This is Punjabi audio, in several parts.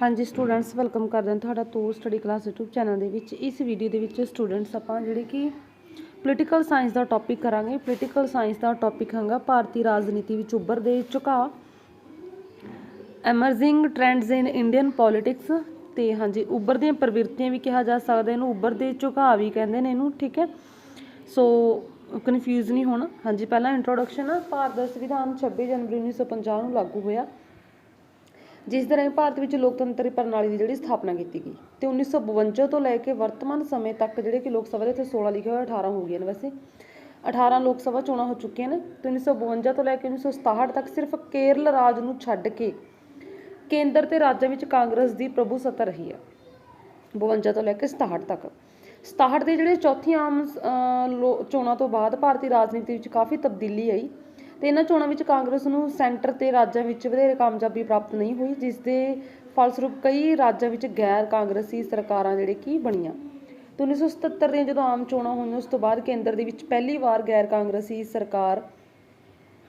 ਹਾਂਜੀ ਸਟੂਡੈਂਟਸ ਵੈਲਕਮ ਕਰਦੇ ਹਾਂ ਤੁਹਾਡਾ ਤੋਂ ਸਟੱਡੀ ਕਲਾਸ YouTube ਚੈਨਲ ਦੇ ਵਿੱਚ। ਇਸ ਵੀਡੀਓ ਦੇ ਵਿੱਚ ਸਟੂਡੈਂਟਸ ਆਪਾਂ ਜਿਹੜੇ ਕਿ ਪੋਲੀਟੀਕਲ ਸਾਇੰਸ ਦਾ ਟੌਪਿਕ ਕਰਾਂਗੇ। ਪੋਲੀਟੀਕਲ ਸਾਇੰਸ ਦਾ ਟੌਪਿਕ ਹੈਗਾ ਭਾਰਤੀ ਰਾਜਨੀਤੀ ਵਿੱਚ ਉੱਭਰਦੇ ਝੁਕਾਅ। Emerging trends in Indian politics ਤੇ ਹਾਂਜੀ, ਉੱਭਰਦੀਆਂ ਪ੍ਰਵਿਰਤੀਆਂ ਵੀ ਕਿਹਾ ਜਾ ਸਕਦਾ, ਇਹਨੂੰ ਉੱਭਰਦੇ ਝੁਕਾਅ ਵੀ ਕਹਿੰਦੇ ਨੇ ਇਹਨੂੰ, ਠੀਕ ਹੈ? ਸੋ ਕਨਫਿਊਜ਼ ਨਹੀਂ ਹੋਣਾ। ਹਾਂਜੀ, ਪਹਿਲਾਂ ਇੰਟਰੋਡਕਸ਼ਨ ਆ, ਭਾਰਤ ਦਾ ਸੰਵਿਧਾਨ 26 ਜਨਵਰੀ 1950 ਨੂੰ ਲਾਗੂ ਹੋਇਆ। ਜਿਸ ਦੇ ਰਾਹੀਂ ਭਾਰਤ ਵਿੱਚ ਲੋਕਤੰਤਰੀ ਪ੍ਰਣਾਲੀ ਦੀ ਜਿਹੜੀ ਸਥਾਪਨਾ ਕੀਤੀ ਗਈ ਤੇ 1952 ਤੋਂ ਲੈ ਕੇ ਵਰਤਮਾਨ ਸਮੇਂ ਤੱਕ ਜਿਹੜੇ ਕਿ ਲੋਕ ਸਭਾ ਦੇ ਇੱਥੇ 16 ਲਿਖੇ ਹੋਏ 18 ਹੋ ਗਏ ਨੇ ਵੈਸੇ। 18 ਲੋਕ ਸਭਾ ਚੋਣਾਂ ਹੋ ਚੁੱਕੀਆਂ ਨੇ ਤੇ 1952 ਤੋਂ ਲੈ ਕੇ 1967 ਤੱਕ ਸਿਰਫ ਕੇਰਲ ਰਾਜ ਨੂੰ ਛੱਡ ਕੇ ਕੇਂਦਰ ਤੇ ਰਾਜਾਂ ਵਿੱਚ ਕਾਂਗਰਸ ਦੀ ਪ੍ਰਭੂ ਸੱਤਾ ਰਹੀ ਹੈ 52 ਤੋਂ ਲੈ ਕੇ 67 ਤੱਕ। 67 ਦੇ ਜਿਹੜੇ ਚੌਥੀ ਆਮ ਅਹ, ਚੋਣਾਂ ਤੋਂ ਬਾਅਦ ਭਾਰਤੀ ਰਾਜਨੀਤੀ ਵਿੱਚ ਕਾਫੀ ਤਬਦੀਲੀ ਆਈ ਤੇ ਇਹਨਾਂ ਚੋਣਾਂ ਵਿੱਚ ਕਾਂਗਰਸ ਨੂੰ ਸੈਂਟਰ ਤੇ ਰਾਜਾਂ ਵਿੱਚ ਵਧੇਰੇ ਕਾਮਯਾਬੀ ਪ੍ਰਾਪਤ ਨਹੀਂ ਹੋਈ, ਜਿਸ ਦੇ ਫਲਸਰੂਪ ਕਈ ਰਾਜਾਂ ਵਿੱਚ ਗੈਰ ਕਾਂਗਰਸੀ ਸਰਕਾਰਾਂ ਜਿਹੜੇ ਕੀ ਬਣੀਆਂ। ਤੇ 1977 ਦੀਆਂ ਜਦੋਂ ਆਮ ਚੋਣਾਂ ਹੋਈਆਂ, ਉਸ ਤੋਂ ਬਾਅਦ ਕੇਂਦਰ ਦੇ ਵਿੱਚ ਪਹਿਲੀ ਵਾਰ ਗੈਰ ਕਾਂਗਰਸੀ ਸਰਕਾਰ,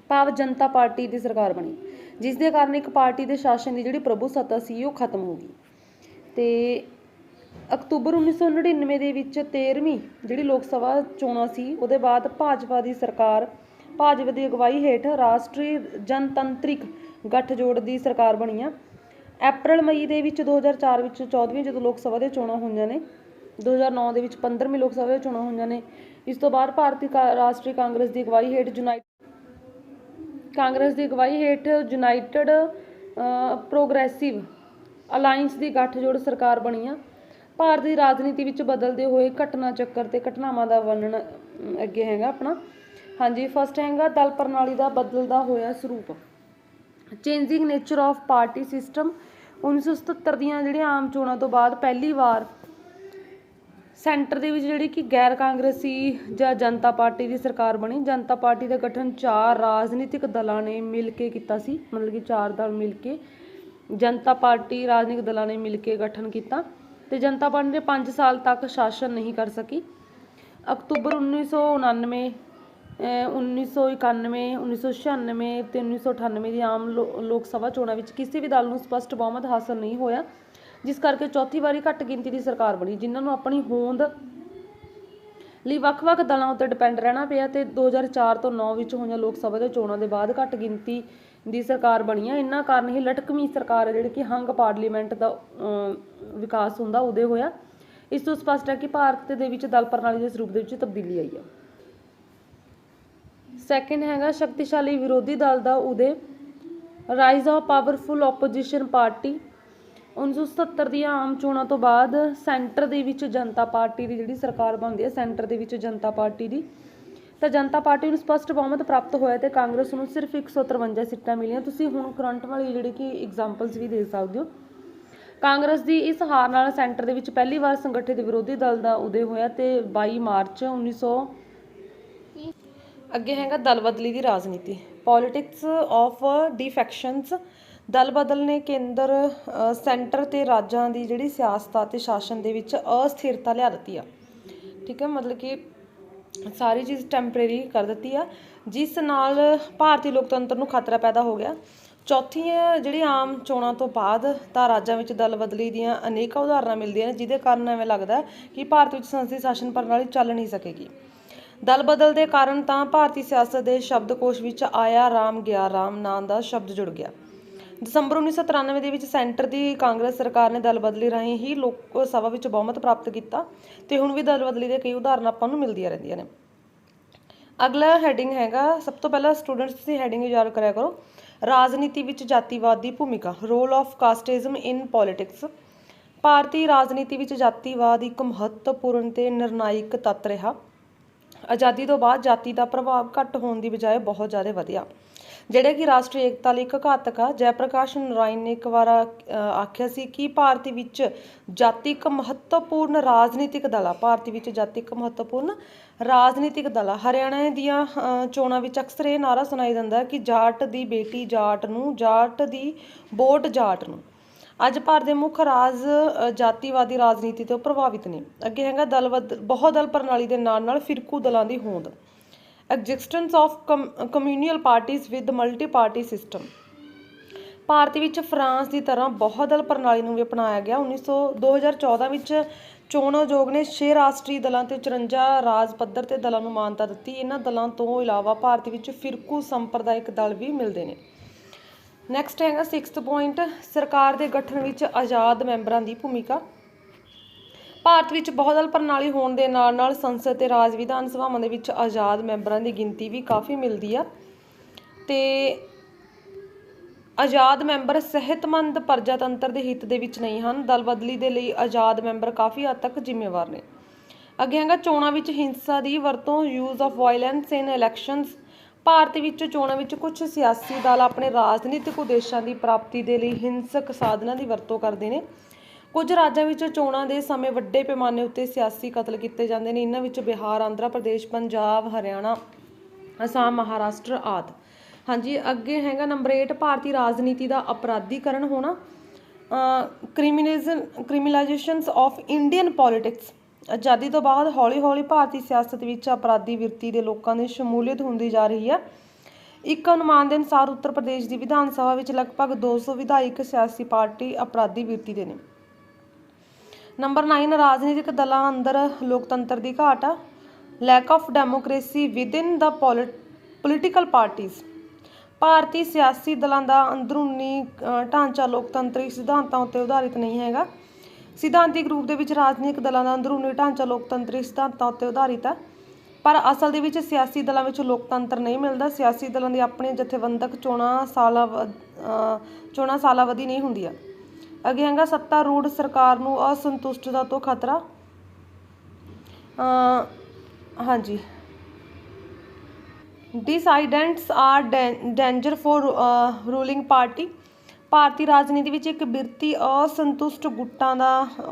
ਭਾਵ ਜਨਤਾ ਪਾਰਟੀ ਦੀ ਸਰਕਾਰ ਬਣੀ, ਜਿਸ ਦੇ ਕਾਰਨ ਇੱਕ ਪਾਰਟੀ ਦੇ ਸ਼ਾਸਨ ਦੀ ਜਿਹੜੀ ਪ੍ਰਭੂ ਸੱਤਾ ਸੀ, ਉਹ ਖਤਮ ਹੋ ਗਈ। ਤੇ ਅਕਤੂਬਰ 1999 ਦੇ ਵਿੱਚ 13ਵੀਂ ਜਿਹੜੀ ਲੋਕ ਸਭਾ ਚੋਣਾਂ ਸੀ, ਉਹਦੇ ਬਾਅਦ ਭਾਜਪਾ ਦੀ ਸਰਕਾਰ ਭਾਜਪਾ ਦੀ ਅਗਵਾਈ ਹੇਠ ਰਾਸ਼ਟਰੀ ਜਨਤੰਤਰਿਕ ਗੱਠਜੋੜ ਦੀ ਸਰਕਾਰ ਬਣੀ ਆ। ਅਪ੍ਰੈਲ ਮਈ ਦੇ ਵਿੱਚ 2004 ਵਿੱਚ 14ਵੀਂ ਜਦੋਂ ਲੋਕ ਸਭਾ ਦੇ ਚੋਣਾਂ ਹੋਈਆਂ ਨੇ 2009 ਦੇ ਵਿੱਚ 15ਵੀਂ ਲੋਕ ਸਭਾ ਦੇ ਚੋਣਾਂ ਹੋਈਆਂ ਨੇ, ਇਸ ਤੋਂ ਬਾਅਦ ਭਾਰਤੀ ਰਾਸ਼ਟਰੀ ਕਾਂਗਰਸ ਦੀ ਅਗਵਾਈ ਹੇਠ ਯੂਨਾਈਟਿਡ ਕਾਂਗਰਸ ਦੀ ਅਗਵਾਈ ਹੇਠ ਯੂਨਾਈਟਿਡ ਪ੍ਰੋਗਰੈਸਿਵ ਅਲਾਈਅੰਸ ਦੀ ਗੱਠਜੋੜ ਸਰਕਾਰ ਬਣੀ ਆ। ਭਾਰਤ ਦੀ ਰਾਜਨੀਤੀ ਵਿੱਚ ਬਦਲਦੇ ਹੋਏ ਘਟਨਾ ਚੱਕਰ ਤੇ ਘਟਨਾਵਾਂ ਦਾ ਵਰਣਨ ਅੱਗੇ ਹੈਗਾ ਆਪਣਾ। ਹਾਂਜੀ ਫਸਟ ਹੈਗਾ ਦਲ ਪ੍ਰਣਾਲੀ ਦਾ ਬਦਲਦਾ ਹੋਇਆ ਸਰੂਪ। Changing nature of party system 1977 ਦੀਆਂ ਜਿਹੜੀਆਂ ਆਮ ਚੋਣਾਂ ਤੋਂ ਬਾਅਦ ਪਹਿਲੀ ਵਾਰ ਸੈਂਟਰ ਦੇ ਵਿੱਚ ਜਿਹੜੀ ਕਿ ਗੈਰ ਕਾਂਗਰਸੀ ਜਾਂ ਜਨਤਾ ਪਾਰਟੀ ਦੀ ਸਰਕਾਰ ਬਣੀ, ਜਨਤਾ ਪਾਰਟੀ ਦਾ ਗਠਨ ਚਾਰ ਰਾਜਨੀਤਿਕ ਦਲਾਂ ਨੇ ਮਿਲ ਕੇ ਕੀਤਾ ਸੀ, ਮਤਲਬ ਕਿ ਚਾਰ ਦਲ ਮਿਲ ਕੇ, ਜਨਤਾ ਪਾਰਟੀ, ਰਾਜਨੀਤਿਕ ਦਲਾਂ ਨੇ ਮਿਲ ਕੇ ਗਠਨ ਕੀਤਾ ਤੇ ਜਨਤਾ ਪਾਰਟੀ ਨੇ 5 ਸਾਲ ਤੱਕ ਸ਼ਾਸਨ ਨਹੀਂ ਕਰ ਸਕੀ। ਅਕਤੂਬਰ 1999 ਅਹ 1991 1996 ਤੇ 1998 ਦੀ ਆਮ ਲੋ- ਲੋਕ ਸਭਾ ਚੋਣਾਂ ਵਿੱਚ ਕਿਸੇ ਵੀ ਦਲ ਨੂੰ ਸਪਸ਼ਟ ਬਹੁਮਤ ਹਾਸਲ ਨਹੀਂ ਹੋਇਆ ਜਿਸ ਕਰਕੇ ਚੌਥੀ ਵਾਰੀ ਘੱਟ ਗਿਣਤੀ ਦੀ ਸਰਕਾਰ ਬਣੀ ਜਿਨ੍ਹਾਂ ਨੂੰ ਆਪਣੀ ਹੋਂਦ ਲਈ ਵੱਖ-ਵੱਖ ਦਲਾਂ ਉੱਤੇ ਡਿਪੈਂਡ ਰਹਿਣਾ ਪਿਆ ਤੇ 2004 ਤੋਂ 9 ਵਿੱਚ ਹੋਈਆਂ ਲੋਕ ਸਭਾ ਦੇ ਚੋਣਾਂ ਦੇ ਬਾਅਦ ਘੱਟ ਗਿਣਤੀ ਦੀ ਸਰਕਾਰ ਬਣੀ ਆ। ਇਹਨਾਂ ਕਾਰਨ ਹੀ ਲਟਕਵੀਂ ਸਰਕਾਰ ਹੈ ਜਿਹੜੀ ਕਿ ਹੰਗ ਪਾਰਲੀਮੈਂਟ ਦਾ ਅਮ, ਵਿਕਾਸ ਹੁੰਦਾ ਉਹਦੇ ਹੋਇਆ। ਇਸ ਤੋਂ ਸਪਸ਼ਟ ਹੈ ਕਿ ਭਾਰਤ ਦੇ ਵਿੱਚ ਦਲ ਪ੍ਰਣਾਲੀ ਦੇ ਸਰੂਪ ਦੇ ਵਿੱਚ ਤਬਦੀਲੀ ਆਈ ਹੈ ਸੈਕਿੰਡ ਹੈਗਾ ਸ਼ਕਤੀਸ਼ਾਲੀ ਵਿਰੋਧੀ ਦਲ ਦਾ ਉਦੇ rise of powerful opposition party 1977 ਦੀਆਂ ਆਮ ਚੋਣਾਂ ਤੋਂ ਬਾਅਦ ਸੈਂਟਰ ਦੇ ਵਿੱਚ ਜਨਤਾ ਪਾਰਟੀ ਦੀ ਜਿਹੜੀ ਸਰਕਾਰ ਬਣਦੀ ਹੈ ਸੈਂਟਰ ਦੇ ਵਿੱਚ ਜਨਤਾ ਪਾਰਟੀ ਦੀ। ਤਾਂ ਜਨਤਾ ਪਾਰਟੀ ਨੂੰ ਸਪਸ਼ਟ ਬਹੁਮਤ ਪ੍ਰਾਪਤ ਹੋਇਆ ਤੇ ਕਾਂਗਰਸ ਨੂੰ ਸਿਰਫ 153 ਸੀਟਾਂ ਮਿਲੀਆਂ। ਤੁਸੀਂ ਹੁਣ ਕਰੰਟ ਵਾਲੀ ਜਿਹੜੀ ਕਿ ਐਗਜ਼ਾਮਪਲਸ ਵੀ ਦੇ ਸਕਦੇ ਹੋ। ਕਾਂਗਰਸ ਦੀ ਇਸ ਹਾਰ ਨਾਲ ਸੈਂਟਰ ਦੇ ਵਿੱਚ ਪਹਿਲੀ ਵਾਰ ਸੰਗਠਿਤ ਵਿਰੋਧੀ ਦਲ ਦਾ ਉਦੈ ਹੋਇਆ ਤੇ 22 ਮਾਰਚ 1900 ਅੱਗੇ ਹੈਗਾ ਦਲ ਬਦਲੀ ਦੀ ਰਾਜਨੀਤੀ ਪੋਲਿਟਿਕਸ ਆਫ ਡਿਫੈਕਸ਼ਨਸ ਦਲ ਬਦਲ ਨੇ ਕੇਂਦਰ ਸੈਂਟਰ ਤੇ ਰਾਜਾਂ ਦੀ ਜਿਹੜੀ ਸਿਆਸਤ ਅਤੇ ਸ਼ਾਸਨ ਦੇ ਵਿੱਚ ਅਸਥਿਰਤਾ ਲਿਆ ਦਿੱਤੀ ਆ। ਠੀਕ ਹੈ, ਮਤਲਬ ਕਿ ਸਾਰੀ ਚੀਜ਼ ਟੈਂਪਰੇਰੀ ਕਰ ਦਿੱਤੀ ਆ, ਜਿਸ ਨਾਲ ਭਾਰਤੀ ਲੋਕਤੰਤਰ ਨੂੰ ਖਤਰਾ ਪੈਦਾ ਹੋ ਗਿਆ। ਚੌਥੀ ਜਿਹੜੀ ਆਮ ਚੋਣਾਂ ਤੋਂ ਬਾਅਦ ਤਾਂ ਰਾਜਾਂ ਵਿੱਚ ਦਲ ਬਦਲੀ ਦੀਆਂ ਅਨੇਕਾਂ ਉਦਾਹਰਨਾਂ ਮਿਲਦੀਆਂ ਨੇ, ਜਿਹਦੇ ਕਾਰਨ ਐਵੇਂ ਲੱਗਦਾ ਕਿ ਭਾਰਤ ਵਿੱਚ ਸੰਸਦੀ ਸ਼ਾਸਨ ਪ੍ਰਣਾਲੀ ਚੱਲ ਨਹੀਂ ਸਕੇਗੀ। ਦਲ ਬਦਲ ਦੇ ਕਾਰਨ ਤਾਂ ਭਾਰਤੀ ਸਿਆਸਤ ਦੇ ਸ਼ਬਦਕੋਸ਼ ਵਿੱਚ ਆਇਆ ਰਾਮ ਗਿਆ, ਰਾਮ ਨਾਂ ਦਾ ਸ਼ਬਦ ਜੁੜ ਗਿਆ। ਦਸੰਬਰ 1993 ਦੇ ਵਿੱਚ ਸੈਂਟਰ ਦੀ ਕਾਂਗਰਸ ਸਰਕਾਰ ਨੇ ਦਲ ਬਦਲੀ ਰਾਹੀਂ ਹੀ ਲੋਕ ਸਭਾ ਵਿੱਚ ਬਹੁਮਤ ਪ੍ਰਾਪਤ ਕੀਤਾ ਤੇ ਹੁਣ ਵੀ ਦਲ ਬਦਲੀ ਦੇ ਕਈ ਉਦਾਹਰਨਾਂ ਆਪਾਂ ਨੂੰ ਮਿਲਦੀਆਂ ਰਹਿੰਦੀਆਂ ਨੇ। ਅਗਲਾ ਹੈਡਿੰਗ ਹੈਗਾ, ਸਭ ਤੋਂ ਪਹਿਲਾਂ ਸਟੂਡੈਂਟਸ ਤੁਸੀਂ ਹੈਡਿੰਗ ਯਾਦ ਕਰਿਆ ਕਰੋ। ਰਾਜਨੀਤੀ ਵਿੱਚ ਜਾਤੀਵਾਦ ਦੀ ਭੂਮਿਕਾ role of casteism in politics ਭਾਰਤੀ ਰਾਜਨੀਤੀ ਵਿੱਚ ਜਾਤੀਵਾਦ ਇੱਕ ਮਹੱਤਵਪੂਰਨ ਤੇ ਨਿਰਣਾਇਕ ਤੱਤ ਰਿਹਾ। ਆਜ਼ਾਦੀ ਤੋਂ ਬਾਅਦ ਜਾਤੀ ਦਾ ਪ੍ਰਭਾਵ ਘੱਟ ਹੋਣ ਦੀ ਬਜਾਏ ਬਹੁਤ ਜ਼ਿਆਦਾ ਵਧਿਆ। ਜਿਹੜੇ ਕਿ ਰਾਸ਼ਟਰੀ ਏਕਤਾ ਲਈ ਇੱਕ ਘਾਤਕ ਆ ਜੈ ਨਰਾਇਣ ਨੇ ਇੱਕ ਵਾਰ ਆਖਿਆ ਸੀ ਕਿ ਭਾਰਤ ਵਿੱਚ ਜਾਤੀ ਇੱਕ ਮਹੱਤਵਪੂਰਨ ਰਾਜਨੀਤਿਕ ਦਲ ਆ। ਭਾਰਤ ਵਿੱਚ ਜਾਤੀ ਇੱਕ ਮਹੱਤਵਪੂਰਨ ਰਾਜਨੀਤਿਕ ਦਲ ਆ। ਹਰਿਆਣਾ ਦੀਆਂ ਚੋਣਾਂ ਵਿੱਚ ਅਕਸਰ ਇਹ ਨਾਰਾ ਸੁਣਾਈ ਦਿੰਦਾ ਕਿ ਜਾਟ ਦੀ ਬੇਟੀ ਜਾਟ ਨੂੰ, ਜਾਟ ਦੀ ਵੋਟ ਜਾਟ ਨੂੰ। ਅੱਜ ਭਾਰਤ ਦੇ ਮੁੱਖ ਰਾਜ ਜਾਤੀਵਾਦੀ ਰਾਜਨੀਤੀ ਤੋਂ ਪ੍ਰਭਾਵਿਤ ਨੇ। ਅੱਗੇ ਹੈਗਾ ਦਲਬਦ ਬਹੁਦਲ ਪ੍ਰਣਾਲੀ ਦੇ ਨਾਲ ਨਾਲ ਫਿਰਕੂ ਦਲਾਂ ਦੀ ਹੋਂਦ। ਐਗਜ਼ਿਸਟੈਂਸ ਆਫ ਕਮਿਊਨਲ ਪਾਰਟੀਆਂ with multi party system Bharat ਵਿੱਚ ਫਰਾਂਸ ਦੀ ਤਰ੍ਹਾਂ ਬਹੁਦਲ ਪ੍ਰਣਾਲੀ ਨੂੰ ਵੀ ਅਪਣਾਇਆ ਗਿਆ। 1900 2014 ਵਿੱਚ ਚੋਣ ਆਯੋਗ ਨੇ 6 ਰਾਸ਼ਟਰੀ ਦਲਾਂ ਤੇ 54 ਰਾਜ ਪੱਧਰ ਤੇ ਦਲਾਂ ਨੂੰ ਮਾਨਤਾ ਦਿੱਤੀ। ਇਹਨਾਂ ਦਲਾਂ ਤੋਂ ਇਲਾਵਾ ਭਾਰਤ ਵਿੱਚ ਫਿਰਕੂ ਸੰਪਰਦਾਇਕ ਦਲ ਵੀ ਮਿਲਦੇ ਨੇ। ਨੈਕਸਟ ਹੈਗਾ 6th ਪੁਆਇੰਟ ਸਰਕਾਰ ਦੇ ਗਠਨ ਵਿੱਚ ਆਜ਼ਾਦ ਮੈਂਬਰਾਂ ਦੀ ਭੂਮਿਕਾ। ਭਾਰਤ ਵਿੱਚ ਬਹੁਦਲ ਪ੍ਰਣਾਲੀ ਹੋਣ ਦੇ ਨਾਲ ਨਾਲ ਸੰਸਦ ਤੇ ਰਾਜ ਵਿਧਾਨ ਸਭਾਵਾਂ ਦੇ ਵਿੱਚ ਆਜ਼ਾਦ ਮੈਂਬਰਾਂ ਦੀ ਗਿਣਤੀ ਵੀ ਕਾਫੀ ਮਿਲਦੀ ਆ। ਤੇ ਆਜ਼ਾਦ ਮੈਂਬਰ ਸਿਹਤਮੰਦ ਪ੍ਰਜਾਤੰਤਰ ਦੇ ਹਿੱਤ ਦੇ ਵਿੱਚ ਨਹੀਂ ਹਨ। ਦਲ ਬਦਲੀ ਦੇ ਲਈ ਆਜ਼ਾਦ ਮੈਂਬਰ ਕਾਫੀ ਹੱਦ ਤੱਕ ਜ਼ਿੰਮੇਵਾਰ ਨੇ। ਅੱਗੇ ਹੈਗਾ ਚੋਣਾਂ ਵਿੱਚ ਹਿੰਸਾ ਦੀ ਵਰਤੋਂ use of violence in elections Bharat ਵਿੱਚ ਚੋਣਾਂ ਵਿੱਚ ਕੁਝ ਸਿਆਸੀ ਦਲ ਆਪਣੇ ਰਾਜਨੀਤਿਕ ਉਦੇਸ਼ਾਂ ਦੀ ਪ੍ਰਾਪਤੀ ਦੇ ਲਈ ਹਿੰਸਕ ਸਾਧਨਾਂ ਦੀ ਵਰਤੋਂ ਕਰਦੇ ਨੇ। ਕੁਝ ਰਾਜਾਂ ਵਿੱਚ ਚੋਣਾਂ ਦੇ ਸਮੇਂ ਵੱਡੇ ਪੈਮਾਨੇ ਉੱਤੇ ਸਿਆਸੀ ਕਤਲ ਕੀਤੇ ਜਾਂਦੇ ਨੇ। ਇਹਨਾਂ ਵਿੱਚ ਬਿਹਾਰ, ਆਂਧਰਾ ਪ੍ਰਦੇਸ਼, ਪੰਜਾਬ, ਹਰਿਆਣਾ, ਅਸਾਮ, ਮਹਾਰਾਸ਼ਟਰ ਆਦਿ। ਹਾਂਜੀ, ਅੱਗੇ ਹੈਗਾ ਨੰਬਰ 8 ਭਾਰਤੀ ਰਾਜਨੀਤੀ ਦਾ ਅਪਰਾਧੀਕਰਨ ਹੋਣਾ। Criminalism criminalisations of Indian politics ਆਜ਼ਾਦੀ ਤੋਂ ਬਾਅਦ ਹੌਲੀ-ਹੌਲੀ ਭਾਰਤੀ ਸਿਆਸਤ ਵਿੱਚ ਅਪਰਾਧੀ ਵਿਰਤੀ ਦੇ ਲੋਕਾਂ ਦੀ ਸ਼ਮੂਲੀਅਤ ਹੁੰਦੀ ਜਾ ਰਹੀ ਹੈ। ਇੱਕ ਅਨੁਮਾਨ ਦੇ ਅਨੁਸਾਰ ਉੱਤਰ ਪ੍ਰਦੇਸ਼ ਦੀ ਵਿਧਾਨ ਸਭਾ ਵਿੱਚ ਲਗਭਗ 200 ਵਿਧਾਇਕ ਸਿਆਸੀ ਪਾਰਟੀ ਅਪਰਾਧੀ ਵਿਰਤੀ ਦੇ ਨੇ। ਨੰਬਰ 9 ਰਾਜਨੀਤਿਕ ਦਲਾਂ ਅੰਦਰ ਲੋਕਤੰਤਰ ਦੀ ਘਾਟ ਆ lack of democracy within the political ਪਾਰਟੀਆਂ ਭਾਰਤੀ ਸਿਆਸੀ ਦਲਾਂ ਦਾ ਅੰਦਰੂਨੀ ਢਾਂਚਾ ਲੋਕਤੰਤਰੀ ਸਿਧਾਂਤਾਂ ਉੱਤੇ ਆਧਾਰਿਤ ਨਹੀਂ ਹੈਗਾ। ਸਿਧਾਂਤਿਕ ਰੂਪ ਦੇ ਵਿੱਚ ਰਾਜਨੀਤਿਕ ਦਲਾਂ ਦਾ ਅੰਦਰੂਨੀ ਢਾਂਚਾ ਲੋਕਤੰਤਰੀ ਸਿਧਾਂਤਾਂ ਉੱਤੇ ਆਧਾਰਿਤ ਹੈ। ਪਰ ਅਸਲ ਦੇ ਵਿੱਚ ਸਿਆਸੀ ਦਲਾਂ ਵਿੱਚ ਲੋਕਤੰਤਰ ਨਹੀਂ ਮਿਲਦਾ। ਸਿਆਸੀ ਦਲਾਂ ਦੀ ਆਪਣੀ ਜਥੇਬੰਦਕ ਚੋਣਾਂ ਸਾਲਾ ਚੋਣਾਂ ਸਾਲਾਵਧੀ ਨਹੀਂ ਹੁੰਦੀਆਂ। ਅੱਗੇ ਹੈਗਾ ਸੱਤਾਰੂੜ ਸਰਕਾਰ ਨੂੰ ਅਸੰਤੁਸ਼ਟਤਾ ਤੋਂ ਖਤਰਾ। ਹਾਂਜੀ। Dissidents are danger for ruling party ਭਾਰਤੀ ਰਾਜਨੀਤੀ ਵਿੱਚ ਇੱਕ ਬਿਰਤੀ ਅਸੰਤੁਸ਼ਟ ਗੁੱਟਾਂ ਦਾ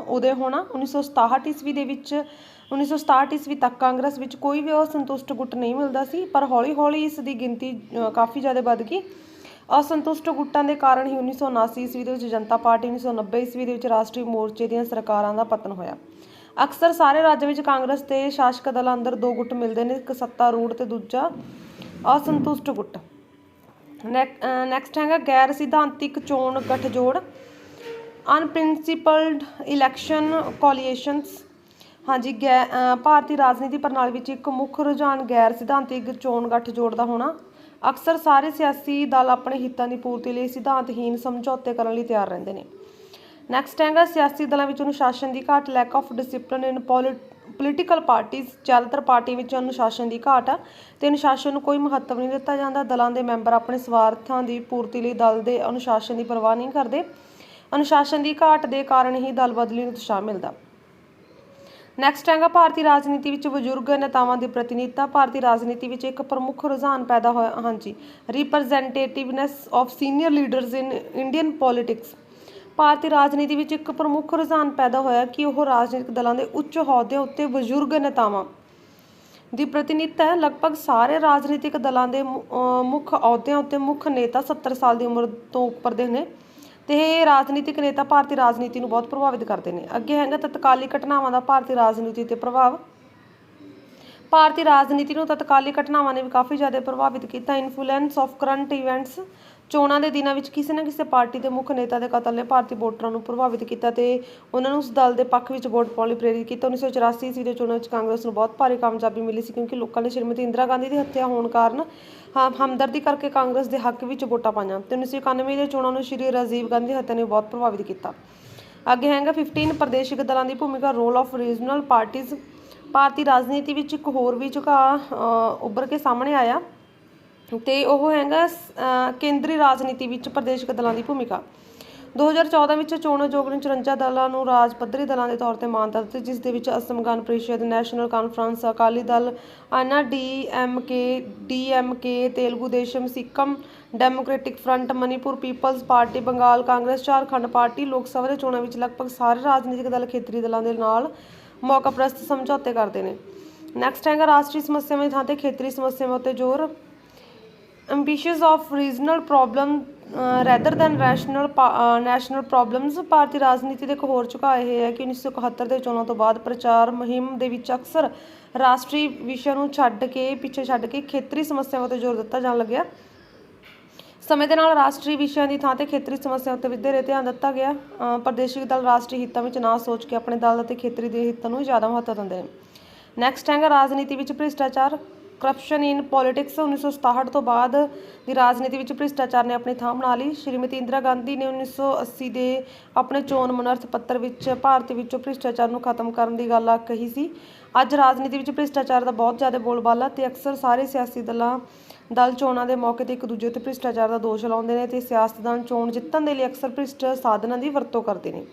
ਉਦੈ ਹੋਣਾ। 1967 ਈਸਵੀ ਦੇ ਵਿੱਚ 1967 ਈਸਵੀ ਤੱਕ ਕਾਂਗਰਸ ਵਿੱਚ ਕੋਈ ਵੀ ਅਸੰਤੁਸ਼ਟ ਗੁੱਟ ਨਹੀਂ ਮਿਲਦਾ ਸੀ, ਪਰ ਹੌਲੀ-ਹੌਲੀ ਇਸ ਦੀ ਗਿਣਤੀ ਕਾਫੀ ਜ਼ਿਆਦਾ ਵੱਧ ਗਈ। ਅਸੰਤੁਸ਼ਟ ਗੁੱਟਾਂ ਦੇ ਕਾਰਨ ਹੀ 1979 ਈਸਵੀ ਦੇ ਵਿੱਚ ਜਨਤਾ ਪਾਰਟੀ 1990 ਈਸਵੀ ਦੇ ਵਿੱਚ ਰਾਸ਼ਟਰੀ ਮੋਰਚੇ ਦੀਆਂ ਸਰਕਾਰਾਂ ਦਾ ਪਤਨ ਹੋਇਆ। ਅਕਸਰ ਸਾਰੇ ਰਾਜਾਂ ਵਿੱਚ ਕਾਂਗਰਸ ਤੇ ਸ਼ਾਸਕ ਦਲਾਂ ਅੰਦਰ ਦੋ ਗੁੱਟ ਮਿਲਦੇ ਨੇ, ਇੱਕ ਸੱਤਾ ਰੂੜ ਤੇ ਦੂਜਾ ਅਸੰਤੁਸ਼ਟ ਗੁੱਟ। ਨੈਕਸਟ ਹੈਗਾ ਗੈਰ ਸਿਧਾਂਤਿਕ ਚੋਣ ਗਠਜੋੜ ਅਨਪ੍ਰਿੰਸੀਪਲਡ ਇਲੈਕਸ਼ਨ ਕੋਲੀਏਸ਼ਨਸ ਹਾਂਜੀ, ਗੈ ਭਾਰਤੀ ਰਾਜਨੀਤੀ ਪ੍ਰਣਾਲੀ ਵਿੱਚ ਇੱਕ ਮੁੱਖ ਰੁਝਾਨ ਗੈਰ ਸਿਧਾਂਤਿਕ ਚੋਣ ਗਠਜੋੜ ਦਾ ਹੋਣਾ। ਅਕਸਰ ਸਾਰੇ ਸਿਆਸੀ ਦਲ ਆਪਣੇ ਹਿੱਤਾਂ ਦੀ ਪੂਰਤੀ ਲਈ ਸਿਧਾਂਤਹੀਨ ਸਮਝੌਤੇ ਕਰਨ ਲਈ ਤਿਆਰ ਰਹਿੰਦੇ ਨੇ। ਨੈਕਸਟ ਹੈਗਾ ਸਿਆਸੀ ਦਲਾਂ ਵਿੱਚ ਅਨੁਸ਼ਾਸਨ ਦੀ ਘਾਟ lack of discipline in political ਪਾਰਟੀਆਂ ਜ਼ਿਆਦਾਤਰ ਪਾਰਟੀ ਵਿੱਚ ਅਨੁਸ਼ਾਸਨ ਦੀ ਘਾਟ ਆ ਤੇ ਅਨੁਸ਼ਾਸਨ ਨੂੰ ਕੋਈ ਮਹੱਤਵ ਨਹੀਂ ਦਿੱਤਾ ਜਾਂਦਾ। ਦਲਾਂ ਦੇ ਮੈਂਬਰ ਆਪਣੇ ਸਵਾਰਥਾਂ ਦੀ ਪੂਰਤੀ ਲਈ ਦਲ ਦੇ ਅਨੁਸ਼ਾਸਨ ਦੀ ਪਰਵਾਹ ਨਹੀਂ ਕਰਦੇ। ਅਨੁਸ਼ਾਸਨ ਦੀ ਘਾਟ ਦੇ ਕਾਰਨ ਹੀ ਦਲ ਬਦਲੀ ਨੂੰ ਉਤਸ਼ਾਹ ਮਿਲਦਾ। ਨੈਕਸਟ ਹੈਗਾ ਭਾਰਤੀ ਰਾਜਨੀਤੀ ਵਿੱਚ ਬਜ਼ੁਰਗ ਨੇਤਾਵਾਂ ਦੀ ਪ੍ਰਤੀਨਿਧਤਾ। ਭਾਰਤੀ ਰਾਜਨੀਤੀ ਵਿੱਚ ਇੱਕ ਪ੍ਰਮੁੱਖ ਰੁਝਾਨ ਪੈਦਾ ਹੋਇਆ। ਹਾਂਜੀ representativeness of senior leaders in Indian politics ਭਾਰਤੀ ਰਾਜਨੀਤੀ ਵਿੱਚ ਇੱਕ ਪ੍ਰਮੁੱਖ ਰੁਝਾਨ ਪੈਦਾ ਹੋਇਆ ਕਿ ਉਹ ਰਾਜਨੀਤਿਕ ਦਲਾਂ ਦੇ ਉੱਚ ਅਹੁਦਿਆਂ ਉੱਤੇ ਬਜ਼ੁਰਗ ਨੇਤਾਵਾਂ ਦੀ ਪ੍ਰਤੀਨਿਧਤਾ ਹੈ। ਲਗਭਗ ਸਾਰੇ ਰਾਜਨੀਤਿਕ ਦਲਾਂ ਦੇ ਮੁੱਖ ਅਹੁਦਿਆਂ ਉੱਤੇ ਮੁੱਖ ਨੇਤਾ 70 ਸਾਲ ਦੀ ਉਮਰ ਤੋਂ ਉੱਪਰ ਦੇ ਨੇ ਤੇ ਇਹ ਰਾਜਨੀਤਿਕ ਨੇਤਾ ਭਾਰਤੀ ਰਾਜਨੀਤੀ ਨੂੰ ਬਹੁਤ ਪ੍ਰਭਾਵਿਤ ਕਰਦੇ ਨੇ। ਅੱਗੇ ਹੈਗਾ ਤਤਕਾਲੀ ਘਟਨਾਵਾਂ ਦਾ ਭਾਰਤੀ ਰਾਜਨੀਤੀ ਤੇ ਪ੍ਰਭਾਵ। ਭਾਰਤੀ ਰਾਜਨੀਤੀ ਨੂੰ ਤਤਕਾਲੀ ਘਟਨਾਵਾਂ ਨੇ ਵੀ ਕਾਫੀ ਜ਼ਿਆਦਾ ਪ੍ਰਭਾਵਿਤ ਕੀਤਾ। ਇਨਫਲੂਐਂਸ ਆਫ ਕਰੰਟ ਇਵੈਂਟਸ ਚੋਣਾਂ ਦੇ ਦਿਨਾਂ ਵਿੱਚ ਕਿਸੇ ਨਾ ਕਿਸੇ ਪਾਰਟੀ ਦੇ ਮੁੱਖ ਨੇਤਾ ਦੇ ਕਤਲ ਨੇ ਭਾਰਤੀ ਵੋਟਰਾਂ ਨੂੰ ਪ੍ਰਭਾਵਿਤ ਕੀਤਾ ਤੇ ਉਹਨਾਂ ਨੂੰ ਉਸ ਦਲ ਦੇ ਪੱਖ ਵਿੱਚ ਵੋਟ ਪਾਉਣ ਲਈ ਪ੍ਰੇਰਿਤ ਕੀਤਾ। 1984 ਈਸਵੀ ਦੇ ਚੋਣਾਂ ਵਿੱਚ ਕਾਂਗਰਸ ਨੂੰ ਬਹੁਤ ਭਾਰੀ ਕਾਮਯਾਬੀ ਮਿਲੀ ਸੀ ਕਿਉਂਕਿ ਲੋਕਾਂ ਨੇ ਸ਼੍ਰੀਮਤੀ ਇੰਦਰਾ ਗਾਂਧੀ ਦੀ ਹੱਤਿਆ ਹੋਣ ਕਾਰਨ ਹਮਦਰਦੀ ਕਰਕੇ ਕਾਂਗਰਸ ਦੇ ਹੱਕ ਵਿੱਚ ਵੋਟਾਂ ਪਾਈਆਂ ਤੇ 1991 ਦੇ ਚੋਣਾਂ ਨੂੰ ਸ਼੍ਰੀ ਰਾਜੀਵ ਗਾਂਧੀ ਦੀ ਹੱਤਿਆ ਨੇ ਬਹੁਤ ਪ੍ਰਭਾਵਿਤ ਕੀਤਾ। ਅੱਗੇ ਹੈਗਾ 15 ਪ੍ਰਦੇਸ਼ਿਕ ਦਲਾਂ ਦੀ ਭੂਮਿਕਾ ਰੋਲ ਆਫ ਰੀਜਨਲ ਪਾਰਟੀਆਂ ਭਾਰਤੀ ਰਾਜਨੀਤੀ ਵਿੱਚ ਇੱਕ ਹੋਰ ਵੀ ਝੁਕਾਅ ਅ, ਉੱਭਰ ਕੇ ਸਾਹਮਣੇ ਆਇਆ। ਤੇ ਉਹ ਹੈਗਾ ਕੇਂਦਰੀ ਰਾਜਨੀਤੀ ਵਿੱਚ ਪ੍ਰਦੇਸ਼ਕ ਦਲਾਂ ਦੀ ਭੂਮਿਕਾ। 2014 ਵਿੱਚ ਚੋਣ ਆਯੋਗ ਨੇ 54 ਦਲਾਂ ਨੂੰ ਰਾਜ ਪੱਧਰੀ ਦਲਾਂ ਦੇ ਤੌਰ ਤੇ ਮਾਨਤਾ ਦਿੱਤੀ, ਜਿਸ ਦੇ ਵਿੱਚ ਅਸਮ ਗਣ ਪਰਿਸ਼ਦ, national conference, Akali Dal Anna DMK DMK Telugu Desam, Sikkim, democratic front, Manipur people's party, Bengal Congress, Jharkhand party, Lok Sabha ਦੇ ਚੋਣਾਂ ਵਿੱਚ ਲਗਭਗ ਸਾਰੇ ਰਾਜਨੀਤਿਕ ਦਲ ਖੇਤਰੀ ਦਲਾਂ ਦੇ ਨਾਲ ਮੌਕਾ ਪ੍ਰਸਤ ਸਮਝੌਤੇ ਕਰਦੇ ਨੇ। ਨੈਕਸਟ ਹੈਗਾ ਰਾਸ਼ਟਰੀ ਸਮੱਸਿਆਵਾਂ ਦੀ ਥਾਂ ਤੇ ਖੇਤਰੀ ਸਮੱਸਿਆਵਾਂ ਉੱਤੇ ਜ਼ੋਰ। Ambitious of regional problem uh, rather than rational pa- uh, ਭਾਰਤੀ ਰਾਜਨੀਤੀ ਦੇ ਇੱਕ ਹੋਰ ਝੁਕਾਅ ਇਹ ਹੈ ਕਿ 1971 ਦੇ ਚੋਣਾਂ ਤੋਂ ਬਾਅਦ ਪ੍ਰਚਾਰ ਮੁਹਿੰਮ ਦੇ ਵਿੱਚ ਅਕਸਰ ਰਾਸ਼ਟਰੀ ਵਿਸ਼ਾ ਨੂੰ ਛੱਡ ਕੇ ਪਿੱਛੇ ਛੱਡ ਕੇ ਖੇਤਰੀ ਸਮੱਸਿਆਵਾਂ ਤੇ ਜ਼ੋਰ ਦਿੱਤਾ ਜਾਣ ਲੱਗਿਆ। ਸਮੇਂ ਦੇ ਨਾਲ ਰਾਸ਼ਟਰੀ ਵਿਸ਼ਿਆਂ ਦੀ ਥਾਂ ਤੇ ਖੇਤਰੀ ਸਮੱਸਿਆ ਉੱਤੇ ਵਧੇਰੇ ਧਿਆਨ ਦਿੱਤਾ ਗਿਆ। ਪ੍ਰਦੇਸ਼ਿਕ ਦਲ ਰਾਸ਼ਟਰੀ ਹਿੱਤਾਂ ਵਿੱਚ ਨਾ ਸੋਚ ਕੇ ਆਪਣੇ ਦਲ ਅਤੇ ਖੇਤਰੀ ਦੇ ਹਿੱਤਾਂ ਨੂੰ ਜ਼ਿਆਦਾ ਮਹੱਤਵ ਦਿੰਦੇ ਨੇ। ਨੈਕਸਟ ਹੈਗਾ ਰਾਜਨੀਤੀ ਵਿੱਚ ਭ੍ਰਿਸ਼ਟਾਚਾਰ। ਕਰਪਸ਼ਨ ਇਨ ਪੋਲਿਟਿਕਸ 1967 ਤੋਂ ਬਾਅਦ ਦੀ ਰਾਜਨੀਤੀ ਵਿੱਚ ਭ੍ਰਿਸ਼ਟਾਚਾਰ ਨੇ ਆਪਣੀ ਥਾਂ ਬਣਾ ਲਈ। ਸ਼੍ਰੀਮਤੀ ਇੰਦਰਾ ਗਾਂਧੀ ਨੇ 1980 ਦੇ ਆਪਣੇ ਚੋਣ ਮਨੋਰਥ ਪੱਤਰ ਵਿੱਚ ਭਾਰਤ ਵਿੱਚੋਂ ਭ੍ਰਿਸ਼ਟਾਚਾਰ ਨੂੰ ਖਤਮ ਕਰਨ ਦੀ ਗੱਲ ਆ ਕਹੀ ਸੀ। ਅੱਜ ਰਾਜਨੀਤੀ ਵਿੱਚ ਭ੍ਰਿਸ਼ਟਾਚਾਰ ਦਾ ਬਹੁਤ ਜ਼ਿਆਦਾ ਬੋਲਬਾਲਾ ਤੇ ਅਕਸਰ ਸਾਰੇ ਸਿਆਸੀ ਦਲਾਂ, ਦਲ ਚੋਣਾਂ ਦੇ ਮੌਕੇ ਤੇ ਇੱਕ ਦੂਜੇ ਉੱਤੇ ਭ੍ਰਿਸ਼ਟਾਚਾਰ ਦਾ ਦੋਸ਼ ਲਾਉਂਦੇ ਨੇ ਤੇ ਸਿਆਸਤਦਾਨ ਚੋਣ ਜਿੱਤਣ ਦੇ ਲਈ ਅਕਸਰ ਭ੍ਰਿਸ਼ਟ ਸਾਧਨਾਂ ਦੀ ਵਰਤੋਂ ਕਰਦੇ ਨੇ।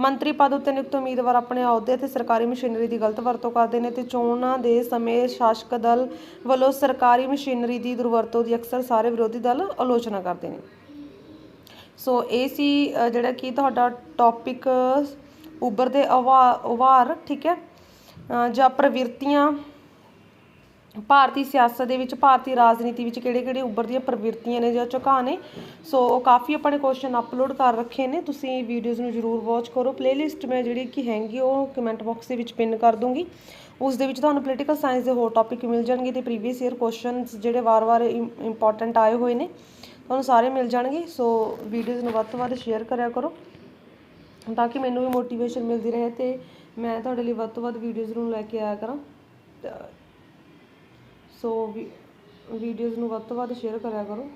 ਮੰਤਰੀ ਪਦ ਉੱਤੇ ਨਿਯੁਕਤ ਉਮੀਦਵਾਰ ਆਪਣੇ ਅਹੁਦੇ ਅਤੇ ਸਰਕਾਰੀ ਮਸ਼ੀਨਰੀ ਦੀ ਗਲਤ ਵਰਤੋਂ ਕਰਦੇ ਨੇ ਤੇ ਚੋਣਾਂ ਦੇ ਸਮੇਂ ਸ਼ਾਸਕ ਦਲ ਵੱਲੋਂ ਸਰਕਾਰੀ ਮਸ਼ੀਨਰੀ ਦੀ ਦੁਰਵਰਤੋਂ ਦੀ ਅਕਸਰ ਸਾਰੇ ਵਿਰੋਧੀ ਦਲ ਆਲੋਚਨਾ ਕਰਦੇ ਨੇ। ਸੋ ਇਹ ਸੀ ਜਿਹੜਾ ਕਿ ਤੁਹਾਡਾ ਟੌਪਿਕ ਉਬਰ ਦੇ ਉਭਾ- ਉਭਾਰ, ਠੀਕ ਹੈ? ਜਾਂ ਪ੍ਰਵਿਰਤੀਆਂ ਭਾਰਤੀ ਸਿਆਸਤ ਦੇ ਵਿੱਚ, ਭਾਰਤੀ ਰਾਜਨੀਤੀ ਵਿੱਚ ਕਿਹੜੇ ਕਿਹੜੇ ਉੱਭਰਦੀਆਂ ਪ੍ਰਵਿਰਤੀਆਂ ਨੇ ਜਾਂ ਝੁਕਾਅ ਨੇ? ਸੋ ਉਹ ਕਾਫੀ ਆਪਣੇ ਨੇ ਕੁਐਸਚਨ ਅਪਲੋਡ ਕਰ ਰੱਖੇ ਨੇ। ਤੁਸੀਂ ਵੀਡੀਓਜ਼ ਨੂੰ ਜਰੂਰ ਵਾਚ ਕਰੋ। ਪਲੇਲਿਸਟ ਮੈਂ ਜਿਹੜੀ ਕਿ ਹੈਗੀ ਉਹ ਕਮੈਂਟ ਬਾਕਸ ਦੇ ਵਿੱਚ ਪਿੰਨ ਕਰ ਦੂੰਗੀ। ਉਸ ਦੇ ਵਿੱਚ ਤੁਹਾਨੂੰ ਪੋਲੀਟੀਕਲ ਸਾਇੰਸ ਦੇ ਹੋਰ ਟੌਪਿਕ ਮਿਲ ਜਾਣਗੇ ਤੇ ਪ੍ਰੀਵੀਅਸ ਈਅਰ ਕੁਐਸਚਨਸ ਜਿਹੜੇ ਵਾਰ-ਵਾਰ ਇੰਪੋਰਟੈਂਟ ਆਏ ਹੋਏ ਨੇ, ਤੁਹਾਨੂੰ ਸਾਰੇ ਮਿਲ ਜਾਣਗੇ। ਸੋ ਵੀਡੀਓਜ਼ ਨੂੰ ਵੱਧ ਤੋਂ ਵੱਧ ਸ਼ੇਅਰ ਕਰਿਆ ਕਰੋ ਤਾਂ ਕਿ ਮੈਨੂੰ ਵੀ ਮੋਟੀਵੇਸ਼ਨ ਮਿਲਦੀ ਰਹੇ ਤੇ ਮੈਂ ਤੁਹਾਡੇ ਲਈ ਵੱਧ ਤੋਂ ਵੱਧ ਵੀਡੀਓਜ਼ ਨੂੰ ਲੈ ਕੇ ਆਇਆ ਕਰਾਂ। ਸੋ ਵੀ ਵੀਡੀਓਜ਼ ਨੂੰ ਵੱਧ ਤੋਂ ਵੱਧ ਸ਼ੇਅਰ ਕਰਿਆ ਕਰੋ।